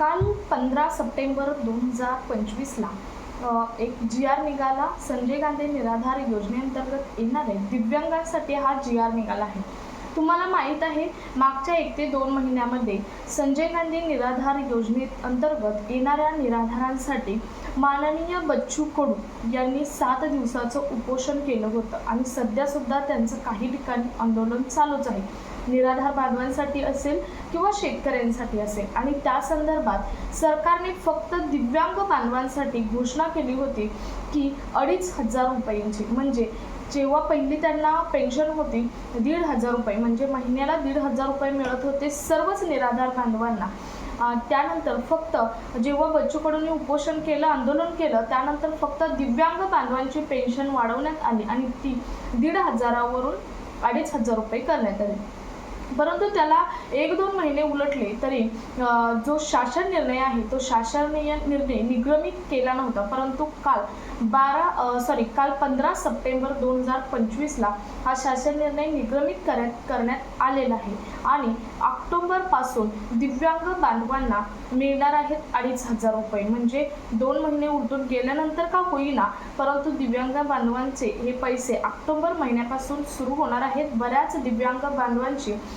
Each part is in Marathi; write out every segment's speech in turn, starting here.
काल पंधरा सप्टेंबर दोन हजार पंचवीसला एक जी आर निघाला. संजय गांधी निराधार योजनेअंतर्गत येणारे दिव्यांगांसाठी हा जी आर निघाला आहे. तुम्हाला माहीत आहे मागच्या एक ते दोन महिन्यामध्ये संजय गांधी निराधार योजनेत अंतर्गत येणाऱ्या निराधारांसाठी माननीय बच्चू कडू यांनी सात दिवसाचं उपोषण केलं होतं. आणि सध्यासुद्धा त्यांचं काही ठिकाणी आंदोलन चालूच आहे. निराधार बांधवांसाठी असेल किंवा शेतकऱ्यांसाठी असेल. आणि त्या संदर्भात सरकारने फक्त दिव्यांग बांधवांसाठी घोषणा केली होती की अडीच हजार रुपयांची. म्हणजे जेव्हा पहिली त्यांना पेन्शन होती दीड हजार रुपये. म्हणजे महिन्याला दीड हजार रुपये मिळत होते सर्वच निराधार बांधवांना. त्यानंतर फक्त जेव्हा बच्चू कडूंनी उपोषण केलं आंदोलन केलं त्यानंतर फक्त दिव्यांग बांधवांची पेन्शन वाढवण्यात आली आणि ती दीड हजारावरून अडीच हजार रुपये करण्यात आली. परंतु त्याला एक दोन महिने उलटले तरी जो शासन निर्णय आहे तो शासनीय निर्णय निगमित केला नव्हता. परंतु काल बारा सॉरी काल पंधरा सप्टेंबर दोन हजार पंचवीसला हा शासन निर्णय निगमित करण्यात करण्यात आलेला आहे. आणि ऑक्टोबरपासून दिव्यांग बांधवांना मिळणार आहेत अडीच हजार रुपये. म्हणजे दोन महिने उलटून गेल्यानंतर का होईना परंतु दिव्यांग बांधवांचे हे पैसे ऑक्टोबर महिन्यापासून सुरू होणार आहेत. बऱ्याच दिव्यांग बांधवांची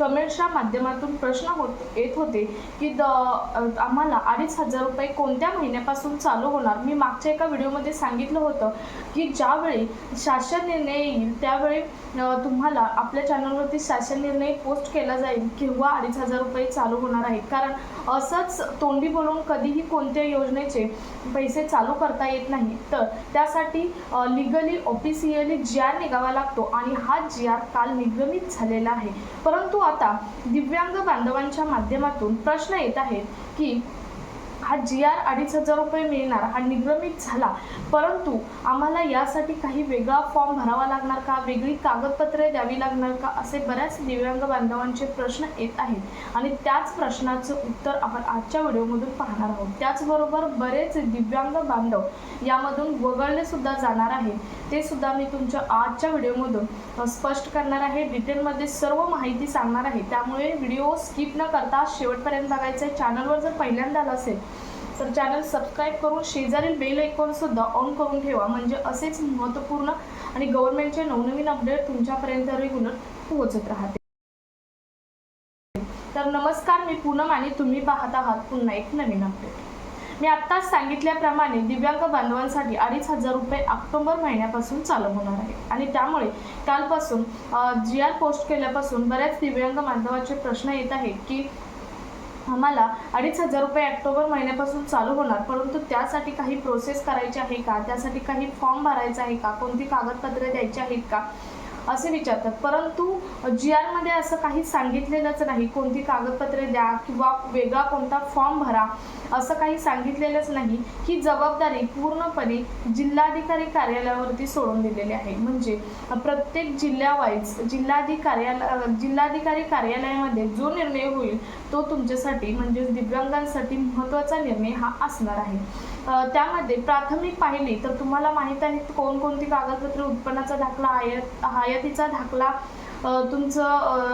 कमेंट्सच्या माध्यमातून प्रश्न होत येत होते की द आम्हाला अडीच हजार रुपये कोणत्या महिन्यापासून चालू होणार? मी मागच्या एका व्हिडिओमध्ये सांगितलं होतं की ज्यावेळी शासन निर्णय येईल त्यावेळी तुम्हाला आपल्या चॅनलवरती शासन निर्णय पोस्ट केला जाईल किंवा अडीच हजार रुपये चालू होणार आहेत. कारण असंच तोंडी बोलून कधीही कोणत्या योजनेचे पैसे चालू करता येत नाही. तर त्यासाठी लिगली ऑफिशियली जी आर निघावा लागतो आणि हा जी आर काल निगमित झालेला आहे. परंतु आता दिव्यांग बांधवांच्या माध्यमातून प्रश्न येत आहेत की हा जी आर अडीच हजार रुपये मिळणार हा निगमित झाला. परंतु आम्हाला यासाठी काही वेगळा फॉर्म भरावा लागणार का? वेगळी कागदपत्रे द्यावी लागणार का? असे बऱ्याच दिव्यांग बांधवांचे प्रश्न येत आहेत. आणि त्याच प्रश्नाचं उत्तर आपण आजच्या व्हिडिओमधून पाहणार आहोत. त्याचबरोबर बरेच दिव्यांग बांधव यामधून वगळले सुद्धा जाणार आहे ते सुद्धा मी तुमच्या आजच्या व्हिडिओमधून स्पष्ट करणार आहे. डिटेलमध्ये सर्व माहिती सांगणार आहे. त्यामुळे व्हिडिओ स्किप न करता शेवटपर्यंत बघायचं आहे. चॅनलवर जर पहिल्यांदा आला असेल तर चॅनल सबस्क्राईब करून शेजारील बेल आयकॉन सुद्धा ऑन करून ठेवा. म्हणजे असेच महत्त्वपूर्ण आणि गव्हर्नमेंटचे नवनवीन अपडेट तुमच्यापर्यंत रेग्युलर पोहोचत राहते. तर नमस्कार मी पूनम आणि तुम्ही पाहत आहात पुन्हा एक नवीन अपडेट मी आत्ताच सांगितल्याप्रमाणे दिव्यांग बांधवांसाठी अडीच हजार रुपये ऑक्टोबर महिन्यापासून चालू होणार आहे. आणि त्यामुळे कालपासून जी आर पोस्ट केल्यापासून बऱ्याच दिव्यांग बांधवाचे प्रश्न येत आहेत की आम्हाला अडीच हजार रुपये ऑक्टोबर महिन्यापासून चालू होणार. परंतु त्यासाठी काही प्रोसेस करायची आहे का? त्यासाठी काही फॉर्म भरायचा आहे का? कोणती कागदपत्रे द्यायची आहेत का? असे विचारतात. परंतु जी आरमध्ये असं काही सांगितलेलंच नाही. कोणती कागदपत्रे द्या किंवा वेगळा कोणता फॉर्म भरा असं काही सांगितलेलंच नाही. ही जबाबदारी पूर्णपणे जिल्हाधिकारी कार्यालयावरती सोडून दिलेली आहे. म्हणजे प्रत्येक जिल्ह्यावाईज जिल्हाधिकारी कार्यालय जिल्हाधिकारी कार्यालयामध्ये जो निर्णय होईल तो तुमच्यासाठी म्हणजेच दिव्यांगांसाठी महत्त्वाचा निर्णय हा असणार आहे. त्यामध्ये प्राथमिक पाहिली तर तुम्हाला माहीत आहे कोणकोणती कागदपत्रे उत्पन्नाचा दाखला आयात हयातीचा दाखला तुमचं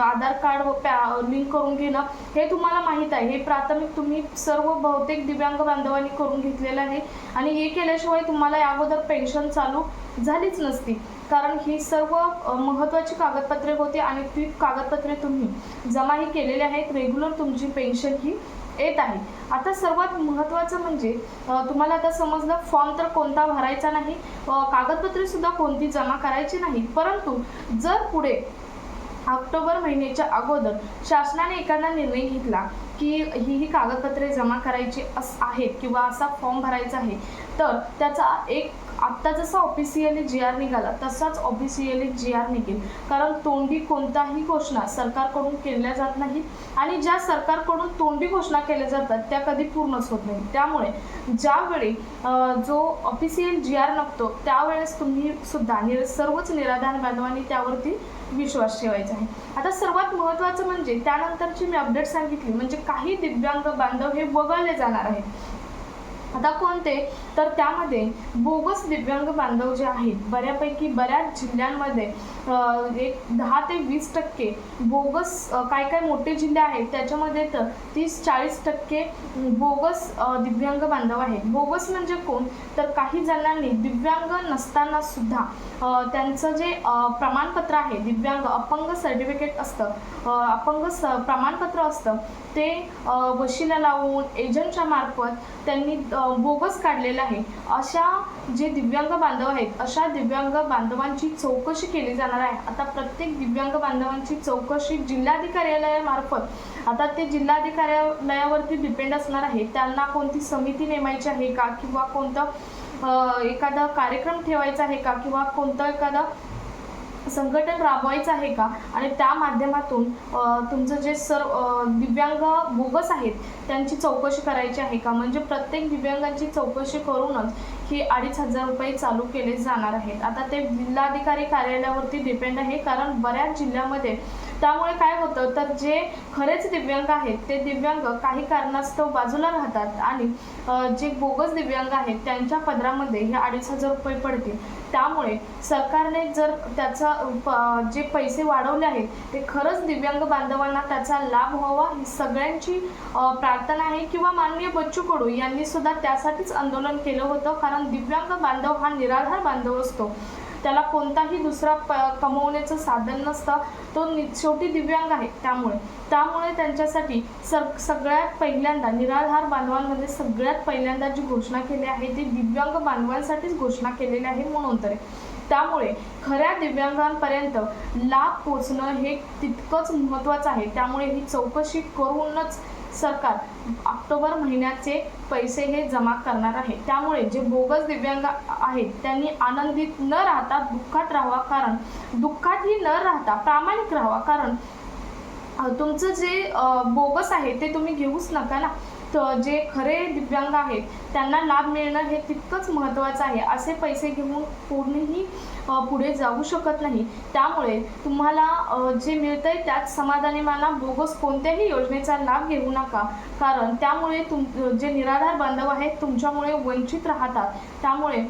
आधार कार्ड व पॅ लिंक करून घेणं हे तुम्हाला माहीत आहे. हे प्राथमिक तुम्ही सर्व बहुतेक दिव्यांग बांधवांनी करून घेतलेलं आहे. आणि हे केल्याशिवाय तुम्हाला या अगोदर पेन्शन चालू झालीच नसती. कारण ही सर्व महत्त्वाची कागदपत्रे होती आणि ती कागदपत्रे तुम्ही जमाही केलेली आहेत. रेग्युलर तुमची पेन्शन ही येत आहे. आता सर्वात महत्त्वाचं म्हणजे तुम्हाला आता समजलं फॉर्म तर कोणता भरायचा नाही कागदपत्रेसुद्धा कोणती जमा करायची नाही. परंतु जर पुढे ऑक्टोबर महिन्याच्या अगोदर शासनाने एखादा निर्णय घेतला की ही ही कागदपत्रे जमा करायची अस आहेत किंवा असा फॉर्म भरायचा आहे तर त्याचा एक आत्ता जसा ऑफिशियली जी आर निघाला तसाच ऑफिशियली जी आर निघेल. कारण तोंडी कोणताही घोषणा सरकारकडून केल्या जात नाही आणि ज्या सरकारकडून तोंडी घोषणा केल्या जातात त्या कधी पूर्णच होत नाही. त्यामुळे ज्यावेळी जो ऑफिशियल जी आर नसतो त्यावेळेस तुम्ही सुद्धा निर सर्वच निराधार बांधवांनी त्यावरती विश्वास ठेवायचा आहे. आता सर्वात महत्त्वाचं म्हणजे त्यानंतरची मी अपडेट सांगितली म्हणजे काही दिव्यांग बांधव हे वगळले जाणार आहेत. आता कोणते तर त्यामध्ये बोगस दिव्यांग बांधव जे आहेत बऱ्यापैकी बऱ्याच जिल्ह्यांमध्ये एक दहा ते वीस टक्के बोगस काय काय मोठे जिल्हे आहेत त्याच्यामध्ये तर तीस चाळीस टक्के बोगस दिव्यांग बांधव आहेत. बोगस म्हणजे कोण? तर काही जणांनी दिव्यांग नसताना सुद्धा त्यांचं जे प्रमाणपत्र आहे दिव्यांग अपंग सर्टिफिकेट असतं अपंग स प्रमाणपत्र असतं ते वशीला वशिला लावून एजंटच्या मार्फत त्यांनी बोगस काढलेलं आहे. अशा जे दिव्यांग बांधव आहेत अशा दिव्यांग बांधवांची चौकशी केली जाणार आहे. आता प्रत्येक दिव्यांग बांधवांची चौकशी जिल्हाधिकार्यालयामार्फत आता ते जिल्हाधिकार्यालयावरती डिपेंड असणार आहे. त्यांना कोणती समिती नेमायची आहे का? किंवा कोणतं एखादा कार्यक्रम ठेवायचा आहे का? किंवा कोणतं एखादं संघटन राबवायचं आहे का? आणि त्या माध्यमातून तुमचं जे सर्व दिव्यांग बोगस आहेत त्यांची चौकशी करायची आहे का? म्हणजे प्रत्येक दिव्यांगांची चौकशी करूनच ही अडीच हजार रुपये चालू केले जाणार आहेत. आता ते जिल्हाधिकारी कार्यालयावरती डिपेंड आहे कारण बऱ्याच जिल्ह्यामध्ये त्यामुळे काय होतं तर जे खरेच दिव्यांग आहेत ते दिव्यांग काही कारणास्तव बाजूला राहतात आणि जे बोगस दिव्यांग आहेत त्यांच्या पदरामध्ये हे अडीच हजार रुपये पडतील. त्यामुळे सरकारने जर त्याचा प- जे पैसे वाढवले आहेत ते खरंच दिव्यांग बांधवांना त्याचा लाभ व्हावा ही सगळ्यांची प्रार्थना आहे. किंवा माननीय बच्चू कडू यांनी सुद्धा त्यासाठीच आंदोलन केलं होतं कारण दिव्यांग बांधव हा निराधार बांधव असतो. त्याला कोणताही दुसरा प कमवण्याचं साधन नसतं तो नि शेवटी दिव्यांग आहे. त्यामुळे त्यामुळे त्यांच्यासाठी सग सगळ्यात पहिल्यांदा निराधार बांधवांमध्ये सगळ्यात पहिल्यांदा जी घोषणा केली आहे ती दिव्यांग बांधवांसाठीच घोषणा केलेली आहे म्हणून तरी. त्यामुळे खऱ्या दिव्यांगांपर्यंत लाभ पोचणं हे तितकंच महत्त्वाचं आहे. त्यामुळे ही चौकशी करूनच सरकार ऑक्टोबर महिन्याचे पैसे हे जमा करणार आहे. त्यामुळे जे बोगस दिव्यांग आहेत त्यांनी आनंदित न राहता दुःखात राहावा. कारण दुःखातही न राहता प्रामाणिक राहावा. कारण तुमचं जे बोगस आहे ते तुम्ही घेऊच नका ना. तर जे खरे दिव्यांग आहेत त्यांना लाभ मिळणं हे तितकंच महत्त्वाचं आहे. असे पैसे घेऊन कोणीही पुढे जाऊ शकत नाही. त्यामुळे तुम्हाला जे मिळतंय त्यात समाधानी माना बोगस कोणत्याही योजनेचा लाभ घेऊ नका. कारण त्यामुळे तुम जे निराधार बांधव आहेत तुमच्यामुळे वंचित राहतात. त्यामुळे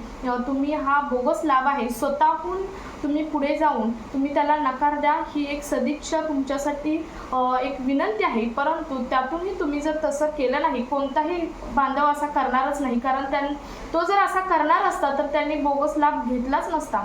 तुम्ही हा बोगस लाभ आहे स्वतःहून तुम्ही पुढे जाऊन तुम्ही त्याला नकार द्या. ही एक सदिच्छा तुमच्यासाठी एक विनंती आहे. परंतु त्यातूनही तुम्ही जर तसं केलं नाही कोणताही बांधव असा करणारच नाही. कारण त्यां तो जर असा करणार असता तर त्यांनी बोगस लाभ घेतलाच नसता.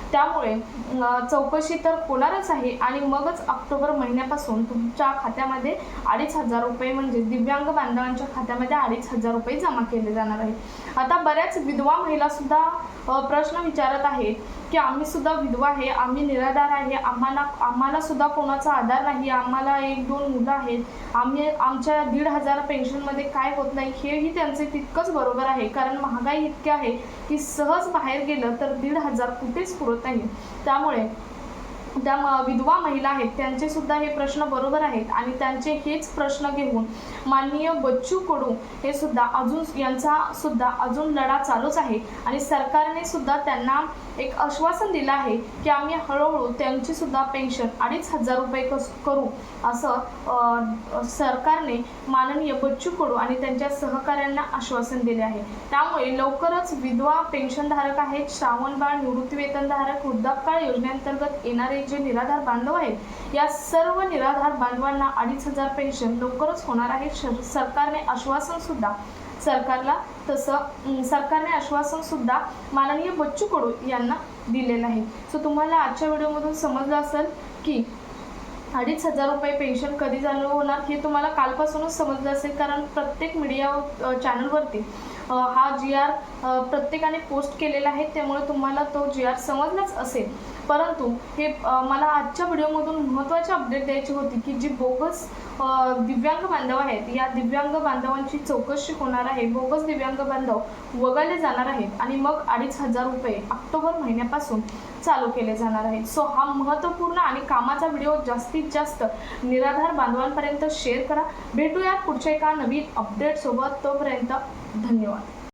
त्यामुळे चौकशी तर होणारच आहे आणि मगच ऑक्टोबर महिन्यापासून तुमच्या खात्यामध्ये अडीच हजार रुपये म्हणजे दिव्यांग बांधवांच्या खात्यामध्ये अडीच हजार रुपये जमा केले जाणार आहे आता बऱ्याच विधवा महिला सुद्धा प्रश्न विचारत आहेत की आम्ही सुद्धा विधवा आहे आम्ही निराधार आहे आम्हाला आम्हाला सुद्धा कोणाचा आधार नाही आम्हाला एक दोन मुलं आहेत आम्ही आमच्या दीड हजार पेन्शनमध्ये काय होत नाही हेही त्यांचे तितकंच बरोबर आहे. कारण महागाई इतकी आहे की सहज बाहेर गेलं तर दीड हजार कुठेच पुरत नाही त्यामुळे त्या म- विधवा महिला आहेत त्यांचे सुद्धा हे प्रश्न बरोबर आहेत आणि त्यांचे हेच प्रश्न घेऊन माननीय बच्चू कडू हे सुद्धा अजून यांचा सुद्धा अजून लढा चालूच आहे आणि सरकारने सुद्धा त्यांना एक आश्वासन दिलं आहे की आम्ही हळूहळू त्यांची सुद्धा पेन्शन अडीच हजार रुपये कस करू असं सरकारने माननीय बच्चू कडू आणि त्यांच्या सहकाऱ्यांना आश्वासन दिले आहे. त्यामुळे लवकरच विधवा पेन्शनधारक आहेत श्रावणबाळ निवृत्ती वेतनधारक वृद्धापकाळ योजनेअंतर्गत येणारे जे निराधार बांधव आहेत या सर्व निराधार बांधवांना अडीच हजार पेन्शन लवकरच होणार आहे. सरकारने आश्वासन सुद्धा सरकारला तसं सरकारने आश्वासन सुद्धा माननीय बच्चू कडू यांना दिलेलं आहे सो तुम्हाला आजच्या व्हिडिओमधून समजलं असेल की अडीच हजार रुपये पेन्शन कधी चालू होणार हे तुम्हाला कालपासूनच समजलं असेल कारण प्रत्येक मीडिया चॅनलवरती हा जी आर प्रत्येकाने पोस्ट केलेला आहे. त्यामुळे तुम्हाला तो जी आर समजलाच असेल. परंतु हे मला आजच्या व्हिडिओमधून महत्त्वाची अपडेट द्यायची होती की जी बोगस दिव्यांग बांधव आहेत या दिव्यांग बांधवांची चौकशी होणार आहे. बोगस दिव्यांग बांधव वगळले जाणार आहेत आणि मग अडीच हजार रुपये ऑक्टोबर महिन्यापासून चालू केले जाणार आहेत. सो हा महत्त्वपूर्ण आणि कामाचा व्हिडिओ जास्तीत जास्त निराधार बांधवांपर्यंत शेअर करा. भेटूया पुढच्या एका नवीन अपडेटसोबत तोपर्यंत धन्यवाद.